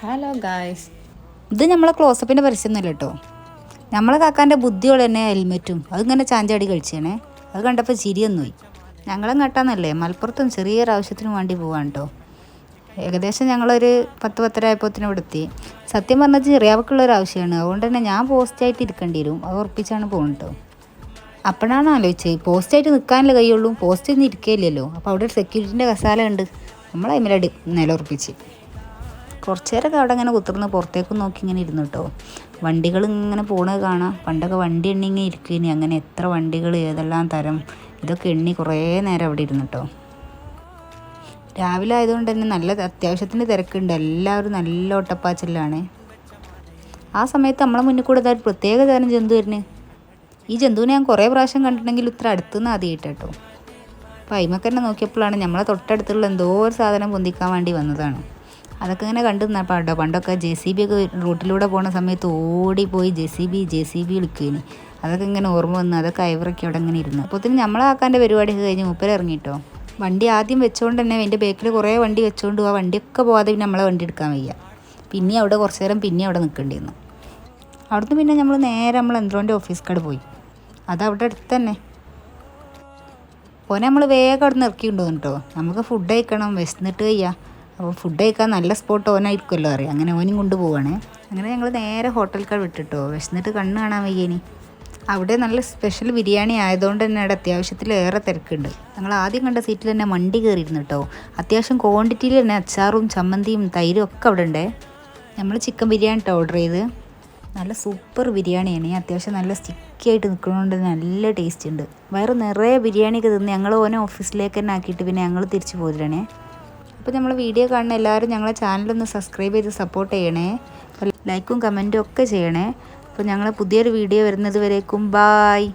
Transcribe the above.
Hello guys ഇത് നമ്മളെ ക്ലോസപ്പിന്റെ പരസ്യമൊന്നുമില്ല കേട്ടോ. നമ്മളെ കാക്കാന്റെ ബുദ്ധിയോടെ തന്നെ ഹെൽമെറ്റും അതിങ്ങനെ ചാഞ്ചാടി കഴിച്ചേണേ അത് കണ്ടപ്പോൾ ചിരിയൊന്നും പോയി ഞങ്ങളും കേട്ടാന്നല്ലേ മലപ്പുറത്തും ചെറിയൊരു ആവശ്യത്തിന് വേണ്ടി പോവാൻ കേട്ടോ ഏകദേശം ഞങ്ങളൊരു പത്ത് പത്തര ആയപ്പോഴത്തേനും ഇവിടെ എത്തി. സത്യം പറഞ്ഞാൽ ചെറിയാവക്കുള്ളൊരു ആവശ്യമാണ് അതുകൊണ്ട് തന്നെ ഞാൻ പോസ്റ്റായിട്ട് ഇരിക്കേണ്ടി വരും. അത് ഉറപ്പിച്ചാണ് പോകുന്നത് കേട്ടോ അപ്പോഴാണ് ആലോചിച്ചത് പോസ്റ്റായിട്ട് നിൽക്കാനല്ലേ കഴിയുള്ളൂ. പോസ്റ്റ് ഒന്നും ഇരിക്കുകയില്ലല്ലോ അപ്പോൾ അവിടെ ഒരു സെക്യൂരിറ്റിന്റെ കസാല ഉണ്ട് നമ്മളതിമേലടി നിലയുറപ്പിച്ച്. കുറച്ച് നേരമൊക്കെ അവിടെ ഇങ്ങനെ കുത്തിർന്ന് പുറത്തേക്ക് നോക്കി ഇങ്ങനെ ഇരുന്നു കേട്ടോ വണ്ടികൾ ഇങ്ങനെ പോണത് കാണാം. പണ്ടൊക്കെ വണ്ടി എണ്ണി ഇങ്ങനെ അങ്ങനെ എത്ര വണ്ടികൾ ഏതെല്ലാം തരം ഇതൊക്കെ എണ്ണി കുറേ നേരം അവിടെ ഇരുന്നു കേട്ടോ രാവിലെ ആയതുകൊണ്ട് തന്നെ നല്ല അത്യാവശ്യത്തിന് തിരക്കുണ്ട്. എല്ലാവരും നല്ല ഒട്ടപ്പാച്ചിലാണ് ആ സമയത്ത് നമ്മളെ മുന്നിൽ കൂടെ ഒരു പ്രത്യേക തരം ജന്തു വരുന്നത് ഈ ജന്തുവിനെ ഞാൻ കുറേ പ്രാവശ്യം കണ്ടിട്ടുണ്ടെങ്കിൽ ഇത്ര അടുത്തുനിന്ന് ആദ്യമായിട്ട് കേട്ടോ അപ്പോൾ അയിമക്കന്നെ നോക്കിയപ്പോഴാണ് നമ്മളെ തൊട്ടടുത്തുള്ള എന്തോ ഒരു സാധനം പൊന്തിക്കാൻ വേണ്ടി വന്നതാണ്. അതൊക്കെ ഇങ്ങനെ കണ്ടു കേട്ടോ പണ്ടൊക്കെ ജെ സി ബി ഒക്കെ റൂട്ടിലൂടെ പോണ സമയത്ത് ഓടിപ്പോയി J C B J C B വിളിക്കുകയിന് അതൊക്കെ ഇങ്ങനെ ഓർമ്മ വന്ന് അതൊക്കെ അയവറൊക്കെ അവിടെ ഇങ്ങനെ ഇരുന്നു. അപ്പോൾ തന്നെ നമ്മളെ ആക്കാന്റെ പരിപാടിയൊക്കെ കഴിഞ്ഞ് മുപ്പര ഇറങ്ങിട്ടോ. വണ്ടി ആദ്യം വെച്ചുകൊണ്ട് തന്നെ എന്റെ ബേക്കിൽ കുറേ വണ്ടി വെച്ചുകൊണ്ട് ആ വണ്ടിയൊക്കെ പോകാതെ പിന്നെ നമ്മളെ വണ്ടി എടുക്കാൻ വയ്യ. പിന്നെ അവിടെ കുറച്ച് നേരം പിന്നെ അവിടെ നിൽക്കേണ്ടി വന്നു അവിടുന്ന് പിന്നെ നമ്മൾ നേരെ നമ്മൾ എന്ത്രോന്റെ കാർഡ് പോയി. അതവിടെ അടുത്ത് തന്നെ. പോനെ നമ്മൾ വേഗം അവിടെ നിന്ന് ഇറക്കി നമുക്ക് ഫുഡ് കഴിക്കണം വിശന്നിട്ട് കഴിയാം അപ്പോൾ ഫുഡ് കഴിക്കാൻ നല്ല സ്പോട്ട് ഓനായിരിക്കുമല്ലോ അറിയാം. അങ്ങനെ ഓനും കൊണ്ടുപോവാണ്. അങ്ങനെ ഞങ്ങൾ നേരെ ഹോട്ടലിൽ വിട്ടിട്ടോ. വിശന്നിട്ട് കണ്ണ് കാണാൻ വയ്യേനി. അവിടെ നല്ല സ്പെഷ്യൽ ബിരിയാണി ആയതുകൊണ്ട് തന്നെ അവിടെ അത്യാവശ്യത്തിലേറെ തിരക്കുണ്ട്. ഞങ്ങൾ ആദ്യം കണ്ട സീറ്റിൽ തന്നെ മണ്ടി കയറിയിരുന്നു കേട്ടോ അത്യാവശ്യം ക്വാണ്ടിറ്റിയിൽ തന്നെ അച്ചാറും ചമ്മന്തിയും തൈരും ഒക്കെ അവിടെ ഉണ്ട്. നമ്മൾ ചിക്കൻ ബിരിയാണി ഓർഡർ ചെയ്ത് നല്ല സൂപ്പർ ബിരിയാണിയാണ് അത്യാവശ്യം നല്ല സ്റ്റിക്കി ആയിട്ട് നിൽക്കുന്നതുകൊണ്ട് നല്ല ടേസ്റ്റ് ഉണ്ട്. വയറ് നിറയെ ബിരിയാണിയൊക്കെ തിന്ന് ഞങ്ങൾ ഓനെ ഓഫീസിലേക്ക് തന്നെ ആക്കിയിട്ട് പിന്നെ ഞങ്ങൾ തിരിച്ചു പോരുകയാണേ അപ്പോൾ നമ്മൾ വീഡിയോ കാണുന്ന എല്ലാവരും ഞങ്ങളെ ചാനലൊന്ന് സബ്സ്ക്രൈബ് ചെയ്ത് സപ്പോർട്ട് ചെയ്യണേ. ലൈക്കും കമന്റും ഒക്കെ ചെയ്യണേ. അപ്പോൾ ഞങ്ങൾ പുതിയൊരു വീഡിയോ വരുന്നത് വരേക്കും. ബായ്